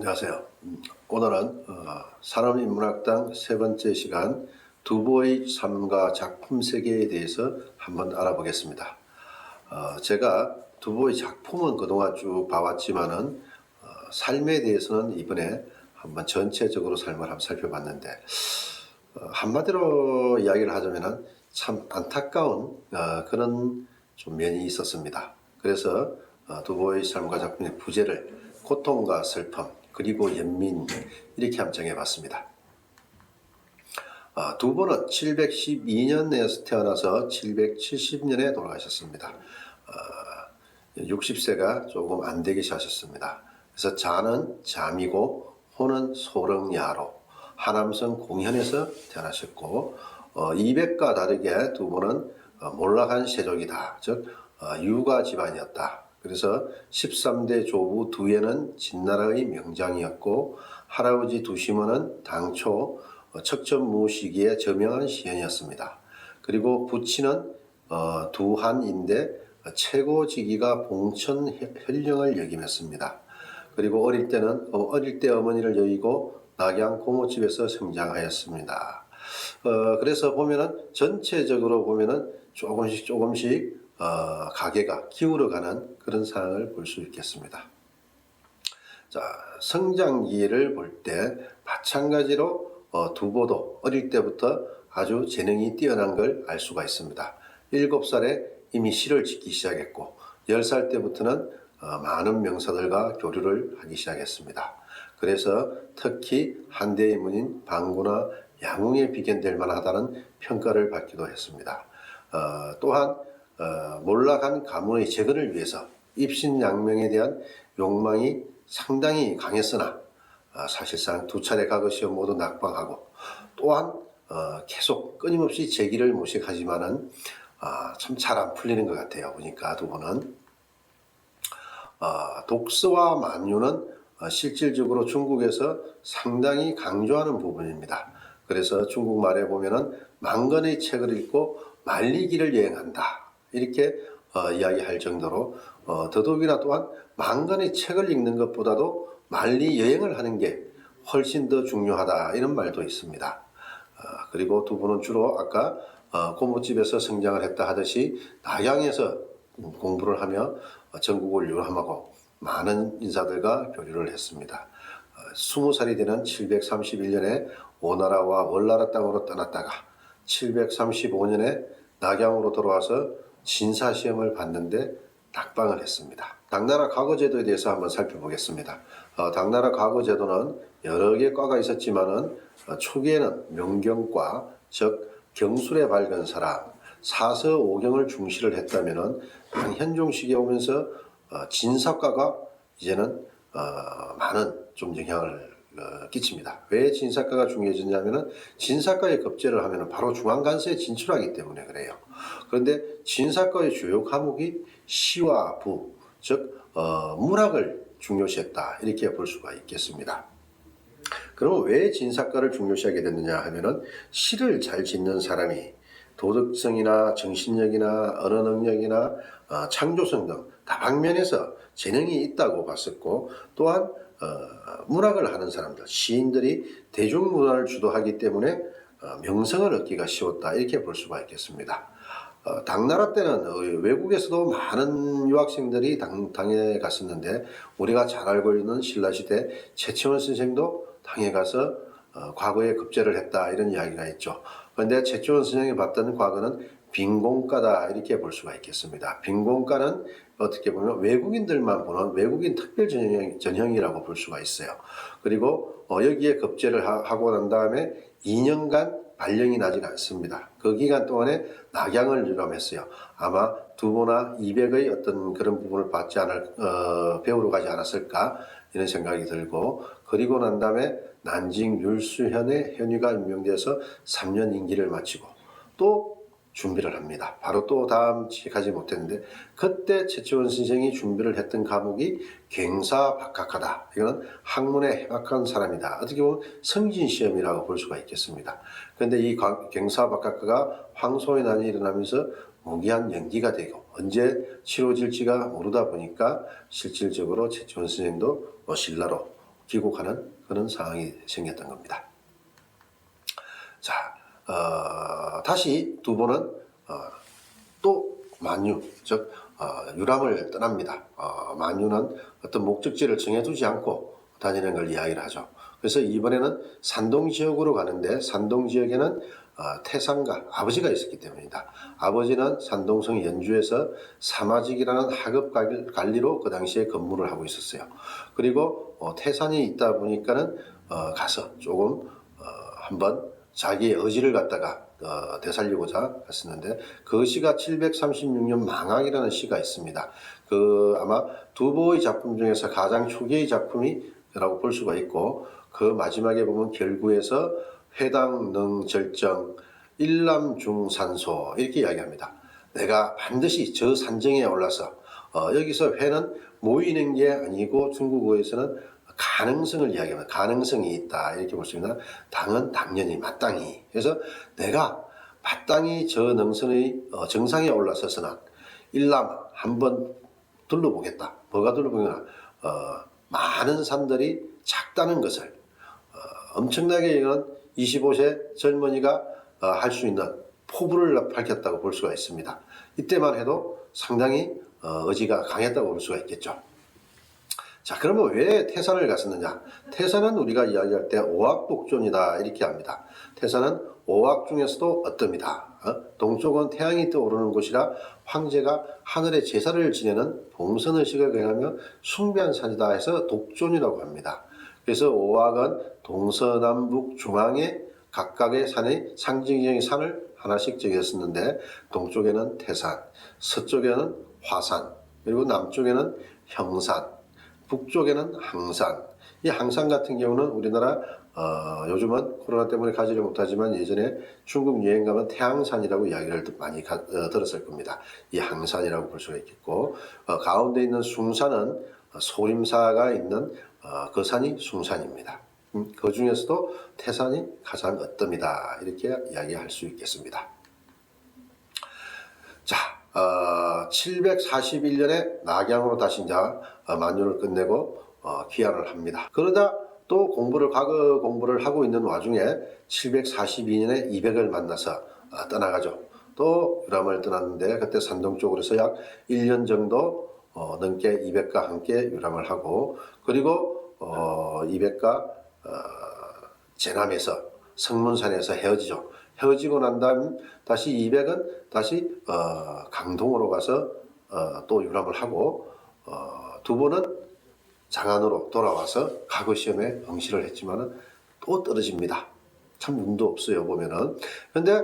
안녕하세요. 음, 오늘은 어, 산업인문학당 세 번째 시간 두보의 삶과 작품 세계에 대해서 한번 알아보겠습니다. 어, 제가 두보의 작품은 그동안 쭉 봐왔지만은 어, 삶에 대해서는 이번에 한번 전체적으로 삶을 한번 살펴봤는데 어, 한마디로 이야기를 하자면은 참 안타까운 어, 그런 좀 면이 있었습니다. 그래서 어, 두보의 삶과 작품의 부제를 고통과 슬픔 그리고 연민 이렇게 한번 정해봤습니다. 아, 두 분은 712년에 태어나서 770년에 돌아가셨습니다. 60세가 조금 안 되게 사셨습니다. 그래서 자는 잠이고 호는 소릉야로 하남성 공현에서 태어나셨고 어, 200과 다르게 두 분은 어, 몰락한 세족이다. 즉 어, 유가 집안이었다. 그래서 13대 조부 두예는 진나라의 명장이었고 할아버지 두시모는 당초 어, 척전무 시기에 저명한 시현이었습니다. 그리고 부친은 어, 두한인데 최고 직위가 봉천 현령을 역임했습니다. 그리고 어릴 때는 어, 어릴 때 어머니를 여의고 낙양 고모집에서 성장하였습니다. 어, 그래서 보면은 전체적으로 보면은 조금씩 조금씩 어, 가게가 기울어가는 그런 상황을 볼 수 있겠습니다. 자, 성장기를 볼 때 마찬가지로 어, 두보도 어릴 때부터 아주 재능이 뛰어난 걸 알 수가 있습니다. 7살에 이미 시를 짓기 시작했고 10살 때부터는 어, 많은 명사들과 교류를 하기 시작했습니다. 그래서 특히 한대의 문인 방구나 양웅에 비견될 만하다는 평가를 받기도 했습니다. 어, 또한 어, 몰락한 가문의 재건을 위해서 입신양명에 대한 욕망이 상당히 강했으나 어, 사실상 두 차례 가거시어 모두 낙방하고 또한 어, 계속 끊임없이 재기를 모색하지만은 아, 참잘 안 풀리는 것 같아요. 보니까 두 분은 어, 독서와 만유는 어, 실질적으로 중국에서 상당히 강조하는 부분입니다. 그래서 중국말에 보면은 만권의 책을 읽고 말리기를 여행한다. 이렇게 어, 이야기할 정도로 어, 더더욱이나 또한 만권의 책을 읽는 것보다도 말리 여행을 하는 게 훨씬 더 중요하다 이런 말도 있습니다. 어, 그리고 두 분은 주로 아까 어, 고모집에서 성장을 했다 하듯이 낙양에서 공부를 하며 어, 전국을 유람하고 많은 인사들과 교류를 했습니다. 어, 20살이 되는 731년에 오나라와 월나라 땅으로 떠났다가 735년에 낙양으로 돌아와서 진사 시험을 봤는데 낙방을 했습니다. 당나라 과거 제도에 대해서 한번 살펴보겠습니다. 어, 당나라 과거 제도는 여러 개 과가 있었지만은 어, 초기에는 명경과 즉 경술에 밝은 사람 사서 오경을 중시를 했다면은 한 현종 시기에 오면서 어, 진사과가 이제는 어, 많은 좀 영향을 어, 끼칩니다. 왜 진사과가 중요해졌냐면은 진사과에 급제를 하면은 바로 중앙간세에 진출하기 때문에 그래요. 그런데 진사과의 주요 과목이 시와 부, 즉 어, 문학을 중요시했다 이렇게 볼 수가 있겠습니다. 그러면 왜 진사과를 중요시하게 됐느냐 하면은 시를 잘 짓는 사람이 도덕성이나 정신력이나 언어 능력이나 어, 창조성 등 다방면에서 재능이 있다고 봤었고 또한 어, 문학을 하는 사람들 시인들이 대중문화를 주도하기 때문에 어, 명성을 얻기가 쉬웠다 이렇게 볼 수가 있겠습니다. 어, 당나라 때는 어, 외국에서도 많은 유학생들이 당, 당에 갔었는데 우리가 잘 알고 있는 신라시대 최치원 선생도 당에 가서 어, 과거에 급제를 했다 이런 이야기가 있죠. 그런데 최치원 선생이 봤던 과거는 빈공가다 이렇게 볼 수가 있겠습니다. 빈공가는 어떻게 보면 외국인들만 보는 외국인 특별 전형, 전형 이라고 볼 수가 있어요. 그리고 어, 여기에 급제를 하, 하고 난 다음에 2년간 발령이 나지 않습니다. 그 기간 동안에 낙양을 유람했어요. 아마 두보나 200의 어떤 그런 부분을 받지 않을, 어, 배우러 가지 않았을까 이런 생각이 들고 그리고 난 다음에 난징 율수현의 현위가 임명돼서 3년 임기를 마치고 또 준비를 합니다. 바로 또 다음 가지 못했는데 그때 최치원 선생이 준비를 했던 과목이 갱사박학하다. 이거는 학문에 해박한 사람이다. 어떻게 보면 성진 시험이라고 볼 수가 있겠습니다. 그런데 이 갱사박학과가 황소의 난이 일어나면서 무기한 연기가 되고 언제 치러질지가 모르다 보니까 실질적으로 최치원 선생도 신라로 귀국하는 그런 상황이 생겼던 겁니다. 자, 어, 다시 두 분은 어, 또 만유, 즉 어, 유람을 떠납니다. 어, 만유는 어떤 목적지를 정해두지 않고 다니는 걸 이야기를 하죠. 그래서 이번에는 산동 지역으로 가는데 산동 지역에는 어, 태상가 아버지가 있었기 때문이다. 아버지는 산동성 연주에서 사마직이라는 하급 관리- 관리로 그 당시에 근무를 하고 있었어요. 그리고 어, 태산이 있다 보니까는 어, 가서 조금 어, 한번 자기의 의지를 갖다가 어, 되살리고자 했었는데 그 시가 736년 망학이라는 시가 있습니다. 그 아마 두보의 작품 중에서 가장 초기의 작품이라고 볼 수가 있고 그 마지막에 보면 결구에서 회당 능 절정 일남중산소 이렇게 이야기합니다. 내가 반드시 저 산정에 올라서 어, 여기서 회는 모이는 게 아니고 중국어에서는 가능성을 이야기합니다. 가능성이 있다 이렇게 볼 수 있나? 당은 당연히 마땅히. 그래서 내가 마땅히 저 능선의 어, 정상에 올라서서는 일남 한번 둘러보겠다. 뭐가 둘러보냐? 어, 많은 산들이 작다는 것을 어, 엄청나게 이런 25세 젊은이가 어, 할 수 있는 포부를 밝혔다고 볼 수가 있습니다. 이때만 해도 상당히 어, 의지가 강했다고 볼 수가 있겠죠. 자, 그러면 왜 태산을 갔었느냐? 태산은 우리가 이야기할 때 오악독존이다 이렇게 합니다. 태산은 오악 중에서도 어뜸이다. 어? 동쪽은 태양이 떠오르는 곳이라 황제가 하늘에 제사를 지내는 봉선의식을 경하며 숭배한 산이다 해서 독존이라고 합니다. 그래서 오악은 동서남북 중앙에 각각의 산의 상징적인 산을 하나씩 정했었는데 동쪽에는 태산, 서쪽에는 화산, 그리고 남쪽에는 형산, 북쪽에는 항산. 이 항산 같은 경우는 우리나라 어, 요즘은 코로나 때문에 가지를 못하지만 예전에 중국 여행 가면 태항산이라고 이야기를 많이 가- 어, 들었을 겁니다. 이 항산이라고 볼 수가 있겠고 어, 가운데 있는 숭산은 어, 소림사가 있는 어, 그 산이 숭산입니다. 음, 그 중에서도 태산이 가장 어뜸이다 이렇게 이야기할 수 있겠습니다. 자, 어, 741년에 낙양으로 다시 이제 어, 만유를 끝내고 어, 귀환을 합니다. 그러다 또 공부를 과거 공부를 하고 있는 와중에 742년에 200을 만나서 어, 떠나가죠. 또 유람을 떠났는데 그때 산동 쪽으로서 약 1년 정도 어, 넘게 200과 함께 유람을 하고 그리고 어, 200과 어, 제남에서 성문산에서 헤어지죠. 헤어지고 난 다음 다시 200은 다시 어, 강동으로 가서 어, 또 유람을 하고 어, 두 번은 장안으로 돌아와서 과거 시험에 응시를 했지만은 또 떨어집니다. 참 운도 없어요 보면은. 근데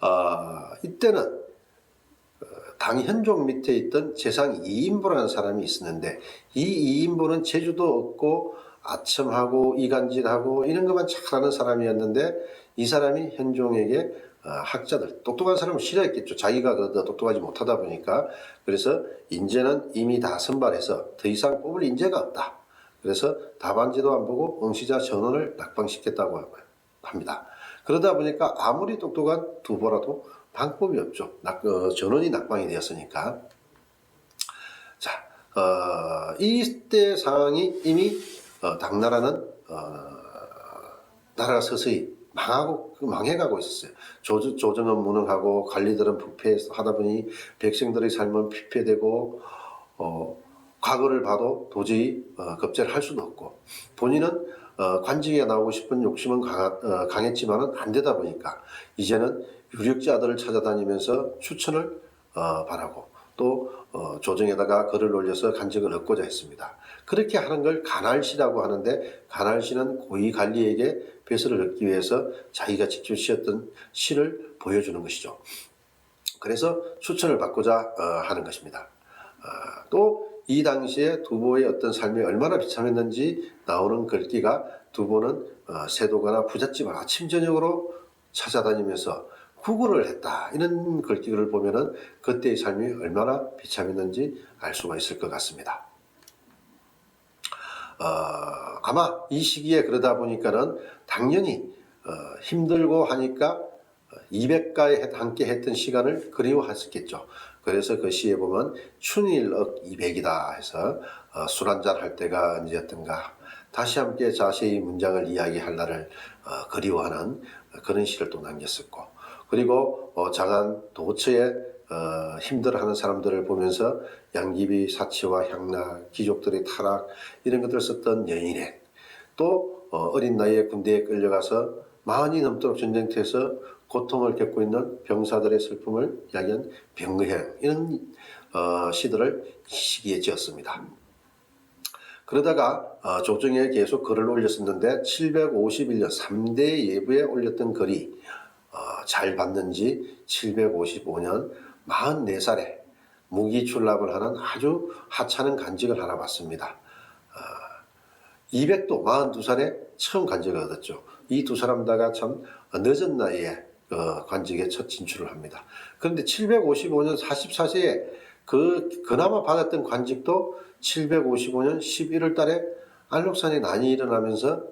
어, 이때는 어, 당 현종 밑에 있던 재상 이인보라는 사람이 있었는데 이 이인보는 재주도 없고 아첨하고 이간질하고 이런 것만 잘하는 사람이었는데 이 사람이 현종에게 어, 학자들 똑똑한 사람을 싫어했겠죠. 자기가 그 똑똑하지 못하다 보니까 그래서 인재는 이미 다 선발해서 더 이상 뽑을 인재가 없다. 그래서 답안지도 안 보고 응시자 전원을 낙방시켰다고 합니다. 그러다 보니까 아무리 똑똑한 두보라도 방법이 없죠. 낙, 어, 전원이 낙방이 되었으니까. 자, 어, 이때 상황이 이미 어, 당나라는 어, 나라가 서서히 망하고 그 망해가고 있었어요. 조, 조정은 무능하고 관리들은 부패하다 보니 백성들의 삶은 피폐되고 어, 과거를 봐도 도저히 어, 겁제를 할 수도 없고 본인은 어, 관직에 나오고 싶은 욕심은 강하, 어, 강했지만은 안 되다 보니까 이제는 유력자들을 찾아다니면서 추천을 어, 바라고 또 어, 조정에다가 글을 올려서 간직을 얻고자 했습니다. 그렇게 하는 걸 간할시라고 하는데 간할시는 고위 관리에게 배설을 얻기 위해서 자기가 직접 시었던 시를 보여주는 것이죠. 그래서 추천을 받고자 어, 하는 것입니다. 또 이 당시에 두보의 어떤 삶이 얼마나 비참했는지 나오는 글귀가 두보는 어, 세도가나 부잣집을 아침 저녁으로 찾아다니면서 구걸을 했다 이런 글귀를 보면은 그때의 삶이 얼마나 비참했는지 알 수가 있을 것 같습니다. 어, 아마 이 시기에 그러다 보니까는 당연히 어, 힘들고 하니까 200가에 함께 했던 시간을 그리워했었겠죠. 그래서 그 시에 보면 춘일억 200이다 해서 어, 술 한잔 할 때가 언제였던가 다시 함께 자세히 문장을 이야기할 날을 어, 그리워하는 그런 시를 또 남겼었고 그리고 어, 장안 도처에 어, 힘들어하는 사람들을 보면서 양귀비 사치와 향락 귀족들의 타락 이런 것들을 썼던 여인의 또 어, 어린 나이에 군대에 끌려가서 많이 넘도록 전쟁터에서 고통을 겪고 있는 병사들의 슬픔을 이야기한 병행 이런 어, 시들을 이 시기에 지었습니다. 그러다가 어, 조정에 계속 글을 올렸었는데 751년 3대 예부에 올렸던 글이 어, 잘 봤는지 755년 44살에 무기 출납을 하는 아주 하찮은 간직을 하나 받습니다. 200도 42살에 처음 간직을 얻었죠. 이 두 사람 다가 참 늦은 나이에 어, 관직에 첫 진출을 합니다. 그런데 755년 44세에 그 그나마 받았던 관직도 755년 11월 달에 안록산에 난이 일어나면서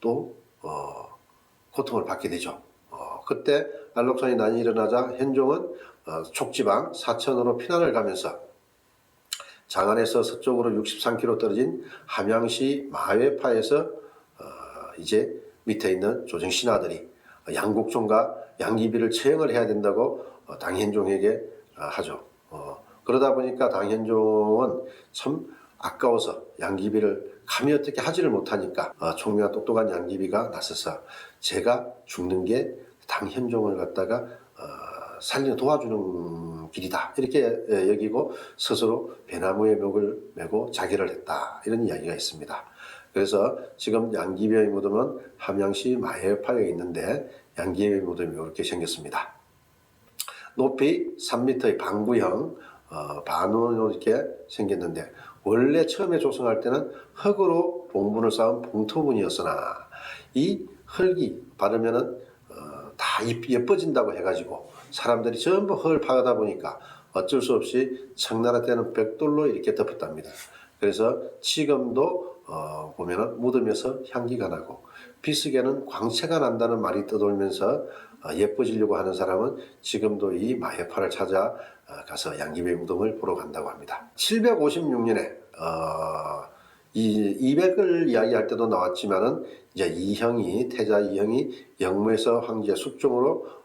또 어, 고통을 받게 되죠. 어, 그때 안록산에 난이 일어나자 현종은 어, 촉지방 사천으로 피난을 가면서 장안에서 서쪽으로 63km 떨어진 함양시 마회파에서 어, 이제 밑에 있는 조정 신하들이 양국종과 양귀비를 처형을 해야 된다고 어, 당현종에게 어, 하죠. 어, 그러다 보니까 당현종은 참 아까워서 양귀비를 감히 어떻게 하지를 못하니까 어, 총명한 똑똑한 양귀비가 나서서 제가 죽는 게 당현종을 갖다가 어, 살리는 도와주는 길이다 이렇게 예, 여기고 스스로 배나무에 벽을 메고 자결을 했다 이런 이야기가 있습니다. 그래서 지금 양귀비의 무덤은 함양시 마해파에 있는데 양귀비의 무덤이 이렇게 생겼습니다. 높이 3m의 방구형 어, 반원으로 이렇게 생겼는데 원래 처음에 조성할 때는 흙으로 봉분을 쌓은 봉토문이었으나 이 흙이 바르면은 어, 다 예- 예뻐진다고 해가지고 사람들이 전부 흙을 파가다 보니까 어쩔 수 없이 청나라 때는 벽돌로 이렇게 덮었답니다. 그래서 지금도 어, 보면은 무덤에서 향기가 나고 비스게는 광채가 난다는 말이 떠돌면서 어, 예뻐지려고 하는 사람은 지금도 이 마해파를 찾아 어, 가서 양귀비 무덤을 보러 간다고 합니다. 756년에 어, 이 200을 이야기할 때도 나왔지만은 이제 이형이 태자 이형이 영무에서 황제 숙종으로 어,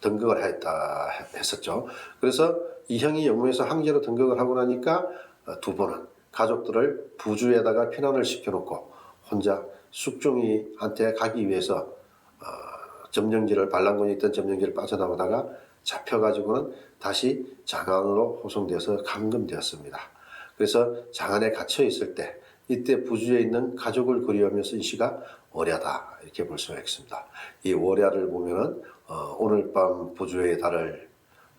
등극을 했다 했었죠. 그래서 이형이 영무에서 황제로 등극을 하고 나니까 어, 두 번은 가족들을 부주에다가 피난을 시켜놓고 혼자 숙종이한테 가기 위해서 어, 점령지를 반란군이 있던 점령지를 빠져나오다가 잡혀가지고는 다시 장안으로 호송돼서 감금되었습니다. 그래서 장안에 갇혀 있을 때 이때 부주에 있는 가족을 그리워하며 쓴 시가 월야다 이렇게 볼 수가 있습니다. 이 월야를 보면은 어, 오늘 밤 부주의 달을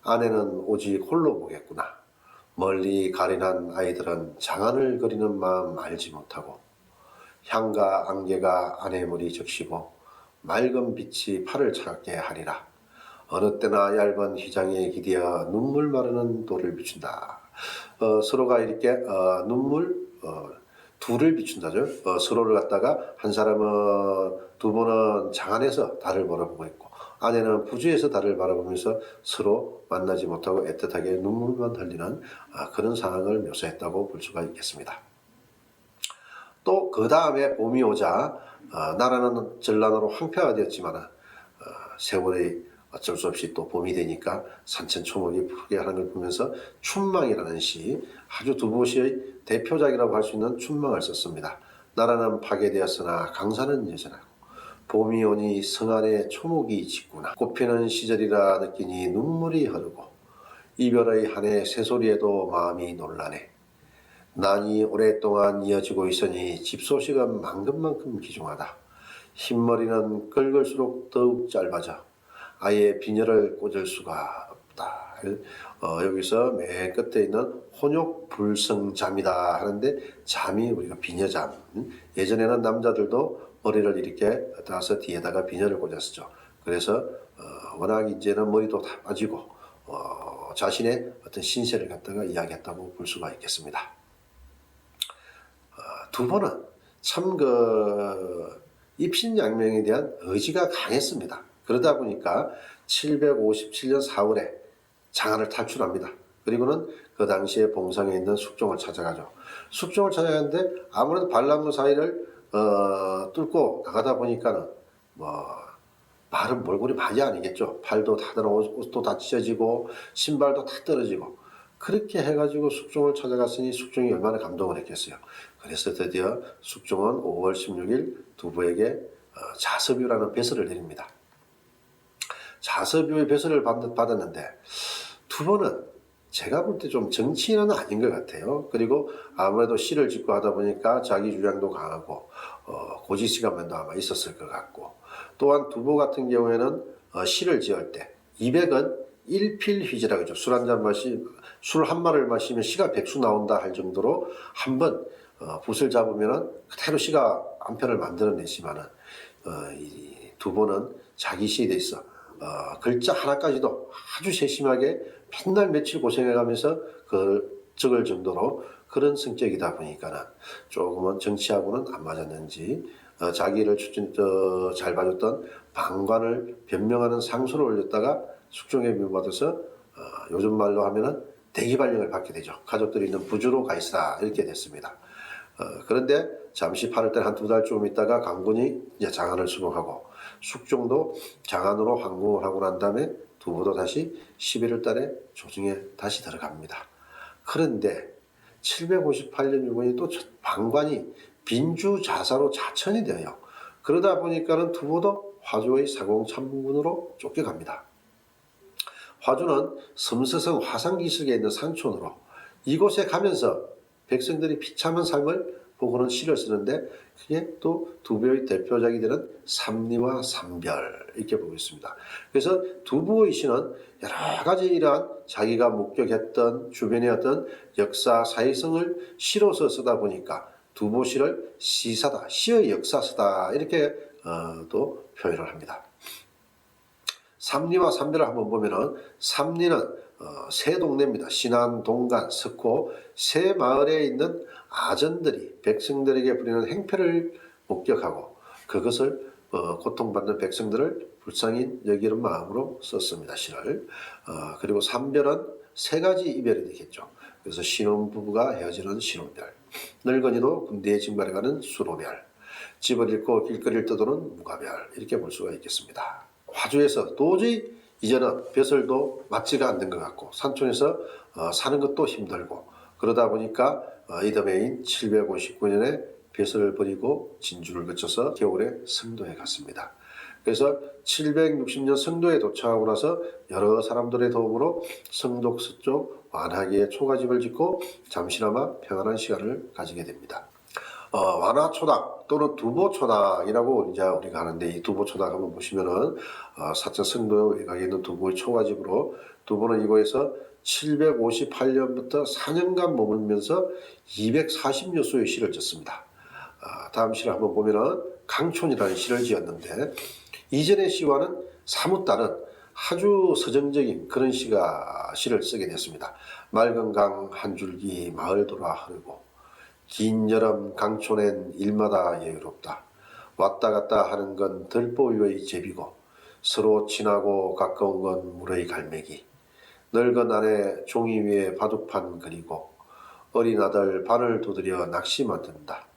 아내는 오직 홀로 보겠구나. 멀리 가린한 아이들은 장안을 그리는 마음 알지 못하고 향과 안개가 아내 머리 적시고 맑은 빛이 팔을 차갑게 하리라. 어느 때나 얇은 휘장에 기대어 눈물 마르는 돌을 비춘다. 어, 서로가 이렇게 어, 눈물 어, 둘을 비춘다죠. 어, 서로를 갖다가 한 사람은 두 분은 장안에서 달을 바라보고 있고 아내는 부주에서 달을 바라보면서 서로 만나지 못하고 애틋하게 눈물만 흘리는 아, 그런 상황을 묘사했다고 볼 수가 있겠습니다. 또 그 다음에 봄이 오자 어, 나라는 전란으로 황폐가 되었지만 어, 세월이 어쩔 수 없이 또 봄이 되니까 산천 초목이 푸르게 하는 걸 보면서 춘망이라는 시 아주 두부시의 대표작이라고 할 수 있는 춘망을 썼습니다. 나라는 파괴되었으나 강산은 여전하고 봄이 오니 성 안에 초목이 짙구나 꽃피는 시절이라 느끼니 눈물이 흐르고 이별의 한해 새소리에도 마음이 놀라네 난이 오랫동안 이어지고 있으니 집 소식은 만큼만큼 귀중하다. 흰머리는 긁을수록 더욱 짧아져 아예 비녀를 꽂을 수가 없다. 어, 여기서 맨 끝에 있는 혼욕 불성잠이다 하는데 잠이 우리가 비녀잠. 예전에는 남자들도 머리를 이렇게 따서 뒤에다가 비녀를 꽂았었죠. 그래서 어, 워낙 이제는 머리도 다 빠지고 어, 자신의 어떤 신세를 갖다가 이야기했다고 볼 수가 있겠습니다. 두 번은 참그 입신양명에 대한 의지가 강했습니다. 그러다 보니까 757년 4월에 장안을 탈출합니다. 그리고는 그 당시에 봉상에 있는 숙종을 찾아가죠. 숙종을 찾아가는데 아무래도 반란군 사이를 어, 뚫고 나가다 보니까는 뭐 말은 몰골이 많이 아니겠죠. 발도 다 들어 옷도 다 찢어지고 신발도 다 떨어지고 그렇게 해가지고 숙종을 찾아갔으니 숙종이 얼마나 감동을 했겠어요. 그래서 드디어 숙종은 5월 16일 두부에게 어, 자섭유라는 배설을 내립니다. 자섭유의 배설을 받- 받았는데 두부는 제가 볼 때 좀 정치인은 아닌 것 같아요. 그리고 아무래도 시를 짓고 하다 보니까 자기 주장도 강하고 어, 고지시간면도 아마 있었을 것 같고 또한 두부 같은 경우에는 어, 시를 지을 때 200은 일필휘지라고 하죠. 술 한 잔 마시 술 한 마를 마시면 시가 백수 나온다 할 정도로 한번 어, 붓을 잡으면은 그대로 시가 한 편을 만들어내지만은 어, 이 두부는 자기 시에 대해서 어, 글자 하나까지도 아주 세심하게 맨날 며칠 고생해가면서 그 적을 정도로 그런 성격이다 보니까는 조금은 정치하고는 안 맞았는지 어, 자기를 추진 어, 잘 봐줬던 방관을 변명하는 상소를 올렸다가 숙종에 미움받아서 어, 요즘 말로 하면은 대기 발령을 받게 되죠. 가족들이 있는 부주로 가 있으라 이렇게 됐습니다. 어, 그런데 잠시 8월 때한두 달쯤 있다가 강군이 장안을 수복하고 숙종도 장안으로 항공을 하고 난 다음에 두부도 다시 11월 달에 조정에 다시 들어갑니다. 그런데 758년 유군이 또 첫- 방관이 빈주 자사로 자천이 되어요. 그러다 보니까는 두부도 화주의 사공 참군으로 쫓겨갑니다. 화주는 섬서성 화산기슭에 있는 산촌으로 이곳에 가면서 백성들이 비참한 삶을 보고는 시를 쓰는데 그게 또 두부의 대표작이 되는 삼리와 삼별 이렇게 보고 있습니다. 그래서 두부의 시는 여러 가지 이러한 자기가 목격했던 주변의 어떤 역사 사회성을 시로서 쓰다 보니까 두부 시를 시사다, 시의 역사서다 이렇게 어, 또 표현을 합니다. 삼리와 삼별을 한번 보면은 삼리는 어, 세 동네입니다. 신안, 동간, 석호 세 마을에 있는 아전들이 백성들에게 부리는 행패를 목격하고 그것을 어, 고통받는 백성들을 불쌍히 여기는 마음으로 썼습니다. 시를. 어, 그리고 삼별은 세 가지 이별이 되겠죠. 그래서 신혼부부가 헤어지는 신혼별, 늙은이도 군대에 징발해 가는 수로별, 집을 잃고 길거리를 떠도는 무가별 이렇게 볼 수가 있겠습니다. 화주에서 도저히 이제는 벼슬도 맞지가 않는 것 같고 산촌에서 어, 사는 것도 힘들고 그러다 보니까 어, 이듬해인 759년에 벼슬을 버리고 진주를 거쳐서 겨울에 성도에 갔습니다. 그래서 760년 성도에 도착하고 나서 여러 사람들의 도움으로 성독 서쪽 완하기에 초가집을 짓고 잠시나마 평안한 시간을 가지게 됩니다. 어, 완화 초당 또는 두보 초당이라고 이제 우리가 하는데 이 두보 초당 한번 보시면은 어, 사천 외곽에 있는 두보의 초가집으로 두보는 이곳에서 758년부터 4년간 머물면서 240여 수의 시를 졌습니다. 아, 다음 시를 한번 보면은 강촌이라는 시를 지었는데 이전의 시와는 사뭇 다른 아주 서정적인 그런 시가 시를 쓰게 됐습니다. 맑은 강 한 줄기 마을 돌아 흐르고 긴 여름 강촌엔 일마다 여유롭다. 왔다 갔다 하는 건 들보위의 제비고 서로 친하고 가까운 건 물의 갈매기. 늙은 아내 종이 위에 바둑판 그리고 어린 아들 반을 두드려 낚시 만든다.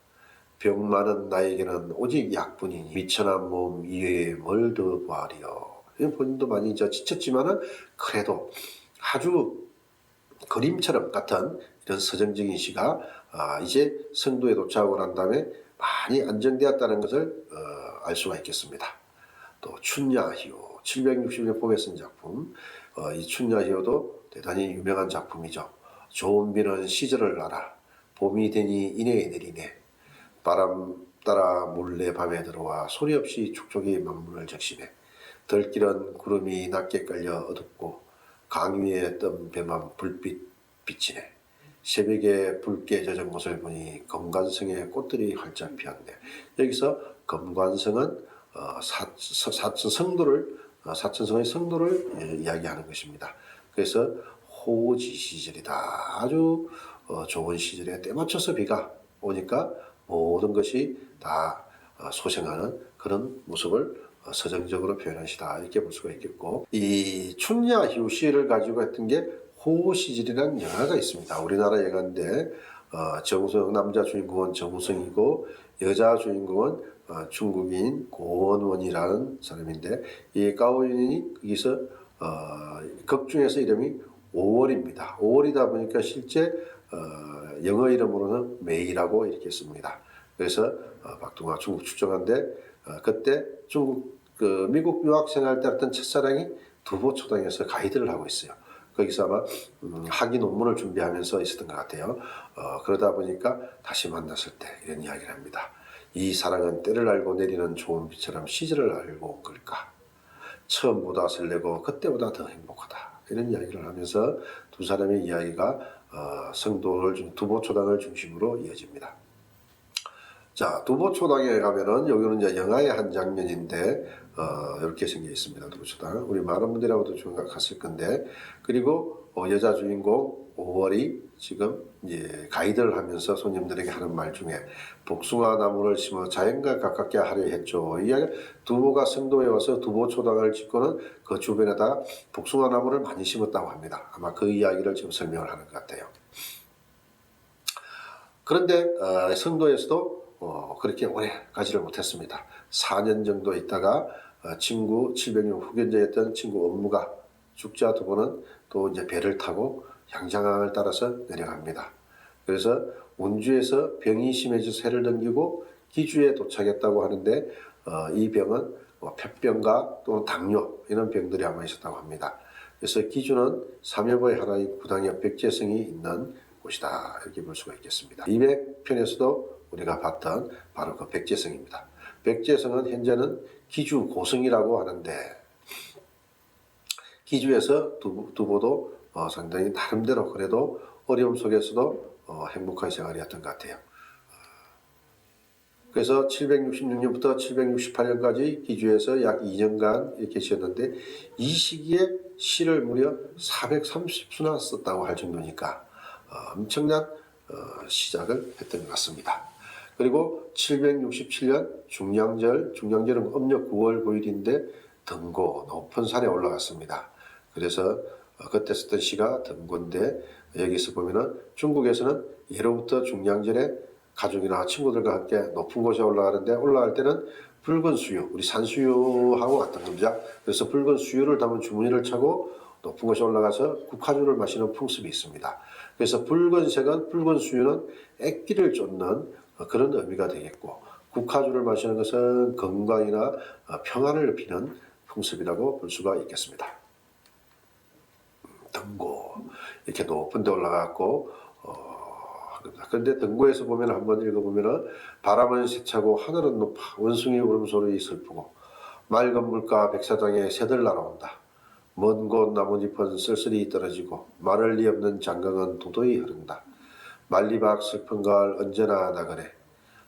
병 많은 나에게는 오직 약뿐이니 미천한 몸 이외에 뭘더 구하리요. 본인도 많이 지쳤지만은 그래도 아주 그림처럼 같은 이런 서정적인 시가 아, 이제 성도에 도착하고 난 다음에 많이 안정되었다는 것을 어, 알 수가 있겠습니다. 또 춘야희호 760년 봄에 쓴 작품. 어, 이 춘야희호도 대단히 유명한 작품이죠. 좋은 비는 시절을 알아. 봄이 되니 이내에 내리네. 바람 따라 몰래 밤에 들어와 소리 없이 촉촉이 만문을 적시네. 들길은 구름이 낮게 깔려 어둡고 강 위에 뜬 배만 불빛 비치네 새벽에 붉게 젖은 곳을 보니 검관성의 꽃들이 활짝 피었네. 여기서 검관성은 어, 사천 성도를 어, 사천성의 성도를 예, 이야기하는 것입니다. 그래서 호지 시절이다. 아주 어, 좋은 시절에 때 맞춰서 비가 오니까 모든 것이 다 어, 소생하는 그런 모습을 어, 서정적으로 표현한 시다 이렇게 볼 수가 있겠고 이 춘야 희우시를 가지고 했던 게 호시질이라는 영화가 있습니다. 우리나라 영화인데 어, 정우성 남자 주인공은 정우성이고 여자 주인공은 어, 중국인 고원원이라는 사람인데 이 까오윤이 거기서 어, 극 중에서 이름이 5월입니다. 5월이다 보니까 실제 어, 영어 이름으로는 메이라고 이렇게 씁니다. 그래서 어, 박동화 중국 출정한데 어, 그때 중국 그 미국 유학 생활 때 했던 첫사랑이 두보 초당에서 가이드를 하고 있어요. 거기서 아마 음, 학위 논문을 준비하면서 있었던 것 같아요. 어, 그러다 보니까 다시 만났을 때 이런 이야기를 합니다. 이 사랑은 때를 알고 내리는 좋은 비처럼 시절을 알고 온 걸까? 처음보다 설레고 그때보다 더 행복하다. 이런 이야기를 하면서 두 사람의 이야기가 어, 성도를 중- 두보초당을 중심으로 이어집니다. 자, 두보초당에 가면은 여기는 이제 영화의 한 장면인데 어, 이렇게 생겨 있습니다. 두보초당. 우리 많은 분들하고도 좀 갔을 건데 그리고 어, 여자 주인공 5월이 지금 이제 가이드를 하면서 손님들에게 하는 말 중에 복숭아 나무를 심어 자연과 가깝게 하려 했죠. 이 이야기 두보가 성도에 와서 두보 초당을 짓고는 그 주변에다가 복숭아 나무를 많이 심었다고 합니다. 아마 그 이야기를 지금 설명을 하는 것 같아요. 그런데 어, 성도에서도 어, 그렇게 오래 가지를 못했습니다. 4년 정도 있다가 어, 친구 700년 후견자였던 친구 업무가 죽자 두고는 또 이제 배를 타고 양장항을 따라서 내려갑니다. 그래서 운주에서 병이 심해져서 해를 넘기고 기주에 도착했다고 하는데 어, 이 병은 뭐 폐병과 또는 당뇨 이런 병들이 아마 있었다고 합니다. 그래서 기주는 삼여보의 하나인 구당의 백제성이 있는 곳이다 이렇게 볼 수가 있겠습니다. 200편에서도 우리가 봤던 바로 그 백제성입니다. 백제성은 현재는 기주 고성이라고 하는데 기주에서 두, 두보 도 어, 상당히 나름대로 그래도 어려움 속에서도 어, 행복한 생활이었던 것 같아요. 그래서 766년부터 768년까지 기주에서 약 2년간 이렇게 지었는데 이 시기에 시를 무려 430수나 썼다고 할 정도니까 어, 엄청난 어, 시작을 했던 것 같습니다. 그리고 767년 중량절, 중량절은 음력 9월 9일인데 등고 높은 산에 올라갔습니다. 그래서 어, 그때 썼던 시가 등고인데 여기서 보면은 중국에서는 예로부터 중량절에 가족이나 친구들과 함께 높은 곳에 올라가는데 올라갈 때는 붉은 수유, 우리 산수유하고 같은 겁니다. 그래서 붉은 수유를 담은 주머니를 차고 높은 곳에 올라가서 국화주를 마시는 풍습이 있습니다. 그래서 붉은색은 붉은 수유는 액기를 쫓는 어, 그런 의미가 되겠고 국화주를 마시는 것은 건강이나 어, 평안을 높이는 풍습이라고 볼 수가 있겠습니다. 음, 등고 이렇게 높은 데 올라갔고 어, 그런데 등고에서 보면 한번 읽어보면은 바람은 세차고 하늘은 높아 원숭이 울음소리 슬프고 맑은 물가 백사장에 새들 날아온다. 먼 곳 나뭇잎은 쓸쓸히 떨어지고 마를 리 없는 장강은 도도히 흐른다. 말리박 슬픈 가을 언제나 나그네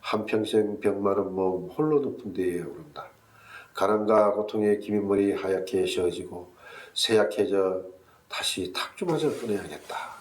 한평생 병 많은 몸 홀로 높은 데에 오른다. 가난과 고통의 기민머리 하얗게 셔지고 새약해져 다시 탁주마저 꺼내야겠다.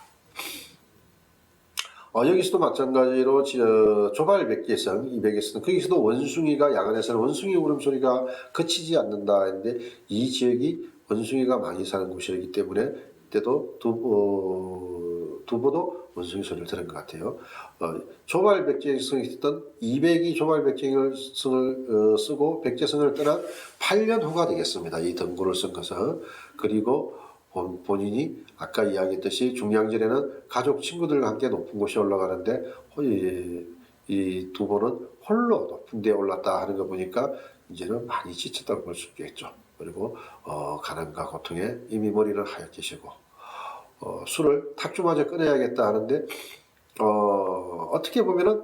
어, 여기서도 마찬가지로 저, 조발백제성 200에서는 거기서도 원숭이가 야간에서는 원숭이 울음소리가 그치지 않는다 했는데 이 지역이 원숭이가 많이 사는 곳이기 때문에 그때도 두, 어, 두보도 원숭이 소리를 들은 것 같아요. 어, 조발백제성이 있던 200이 조발백제성을 어, 쓰고 백제성을 떠난 8년 후가 되겠습니다. 이 등고를 쓴 것은 그리고 본- 본인이 아까 이야기했듯이 중량절에는 가족 친구들과 함께 높은 곳에 올라가는데 어, 이, 이 두보는 홀로 높은 데에 올랐다 하는 거 보니까 이제는 많이 지쳤다고 볼 수 있겠죠. 그리고 어, 가난과 고통에 이미 머리를 하얗게 쉬고 어, 술을 탁주마저 끊어야겠다 하는데 어, 어떻게 보면은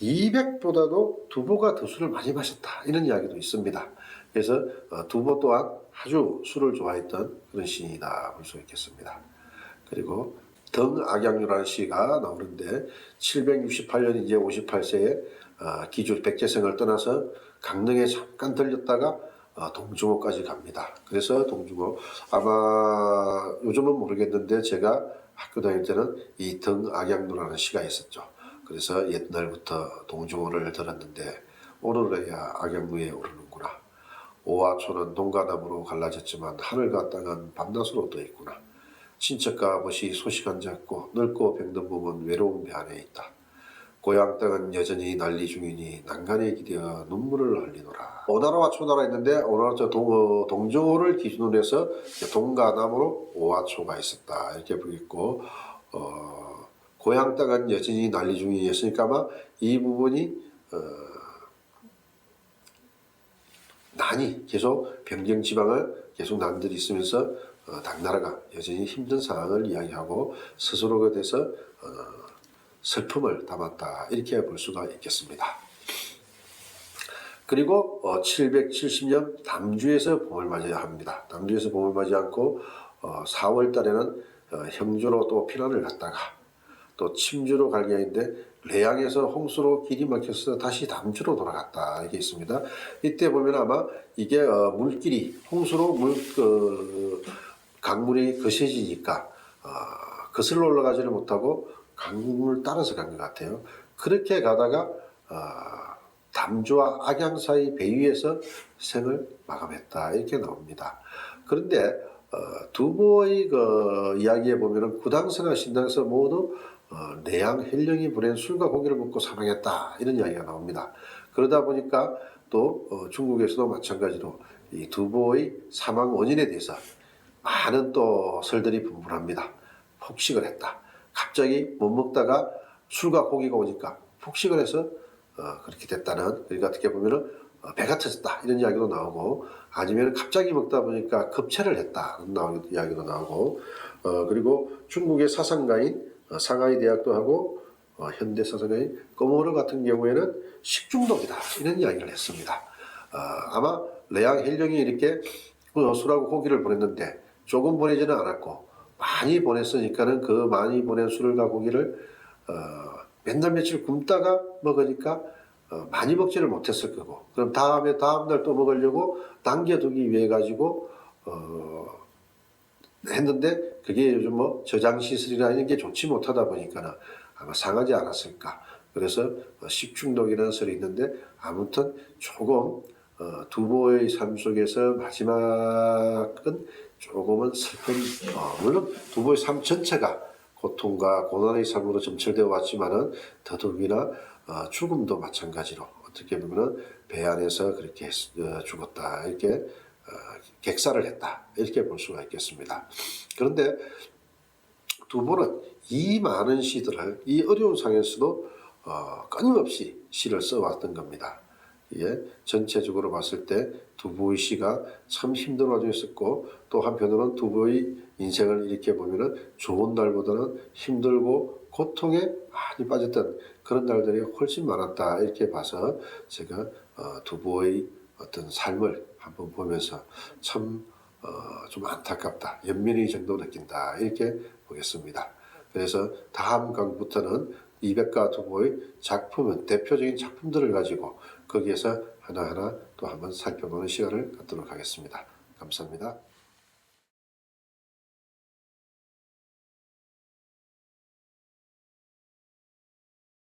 200보다도 두보가 더 술을 많이 마셨다 이런 이야기도 있습니다. 그래서 어, 두보 또한 아주 술을 좋아했던 그런 시인이다 볼 수 있겠습니다. 그리고 등악양류라는 시가 나오는데 768년 이제 58세에 어, 기주 백제성을 떠나서 강릉에 잠깐 들렸다가 어, 동중호까지 갑니다. 그래서 동중호 아마 요즘은 모르겠는데 제가 학교 다닐 때는 이 등 악양루라는 시가 있었죠. 그래서 옛날부터 동중호를 들었는데 오르러야 악양루에 오르는구나. 오와 초는 동가나무로 갈라졌지만 하늘과 땅은 밤낮으로 떠 있구나. 친척과 아버지 소식 안 잡고 늙고 병든 몸은 외로운 배 안에 있다. 고향 땅은 여전히 난리 중이니 난간에 기대어 눈물을 흘리노라. 오나라와 초나라 있는데 오나라 저 동, 어, 동조를 기준으로 해서 동가남으로 오와 초가 있었다 이렇게 보겠고 어, 고향 땅은 여전히 난리 중이었으니까 아마 이 부분이 어, 난이 계속 병정 지방을 계속 난들이 있으면서 어, 당나라가 여전히 힘든 상황을 이야기하고 스스로에 대해서 어, 슬픔을 담았다 이렇게 볼 수가 있겠습니다. 그리고 어, 770년 담주에서 봄을 맞이해야 합니다. 담주에서 봄을 맞이 않고 어, 4월 달에는 어, 형주로 또 피난을 갔다가 또 침주로 갈 계획인데 레양에서 홍수로 길이 막혀서 다시 담주로 돌아갔다 이게 있습니다. 이때 보면 아마 이게 어, 물길이 홍수로 물 그, 강물이 거세지니까 어, 거슬러 올라가지를 못하고 강물을 따라서 간 것 같아요. 그렇게 가다가 어, 담주와 악양 사이 배 위에서 생을 마감했다 이렇게 나옵니다. 그런데 어, 두보의 그 이야기에 보면은 구당성과 신당서 모두 어, 내양 헬령이 보낸 술과 고기를 먹고 사망했다 이런 이야기가 나옵니다. 그러다 보니까 또 어, 중국에서도 마찬가지로 이 두보의 사망 원인에 대해서 많은 또 설들이 분분합니다. 폭식을 했다. 갑자기 못 먹다가 술과 고기가 오니까 폭식을 해서 어, 그렇게 됐다는 그러니까 어떻게 보면은 어, 배가 터졌다. 이런 이야기도 나오고 아니면 갑자기 먹다 보니까 급체를 했다. 이런 나오- 이야기도 나오고 어, 그리고 중국의 사상가인 어, 상하이 대학도 하고 어, 현대 사상가인 꺼모르 같은 경우에는 식중독이다. 이런 이야기를 했습니다. 어, 아마 레양 헬령이 이렇게 그 술하고 고기를 보냈는데 조금 보내지는 않았고 많이 보냈으니까는 그 많이 보낸 술과 고기를 어, 맨날 며칠 굶다가 먹으니까 어, 많이 먹지를 못했을 거고. 그럼 다음에 다음 날 또 먹으려고 남겨두기 위해 가지고 어, 했는데 그게 요즘 뭐 저장 시설이나 이런 게 좋지 못하다 보니까는 아마 상하지 않았을까. 그래서 어, 식중독이라는 설이 있는데 아무튼 조금 어, 두보의 삶 속에서 마지막은 조금은 슬픈 어, 물론 두보의 삶 전체가 고통과 고난의 삶으로 점철되어 왔지만은 더더욱이나 어, 죽음도 마찬가지로 어떻게 보면은 배 안에서 그렇게 했- 어, 죽었다 이렇게 어, 객사를 했다 이렇게 볼 수가 있겠습니다. 그런데 두보는 이 많은 시들을 이 어려운 상에서도 어, 끊임없이 시를 써왔던 겁니다. 이게 전체적으로 봤을 때 두부의 시가 참 힘든 와중이었고 또 한편으로는 두부의 인생을 이렇게 보면은 좋은 날보다는 힘들고 고통에 많이 빠졌던 그런 날들이 훨씬 많았다 이렇게 봐서 제가 어, 두부의 어떤 삶을 한번 보면서 참 어, 좀 안타깝다 연민의 정도 느낀다 이렇게 보겠습니다. 그래서 다음 강부터는 이백가 두보의 작품은 대표적인 작품들을 가지고 거기에서 하나하나 또 한번 살펴보는 시간을 갖도록 하겠습니다. 감사합니다.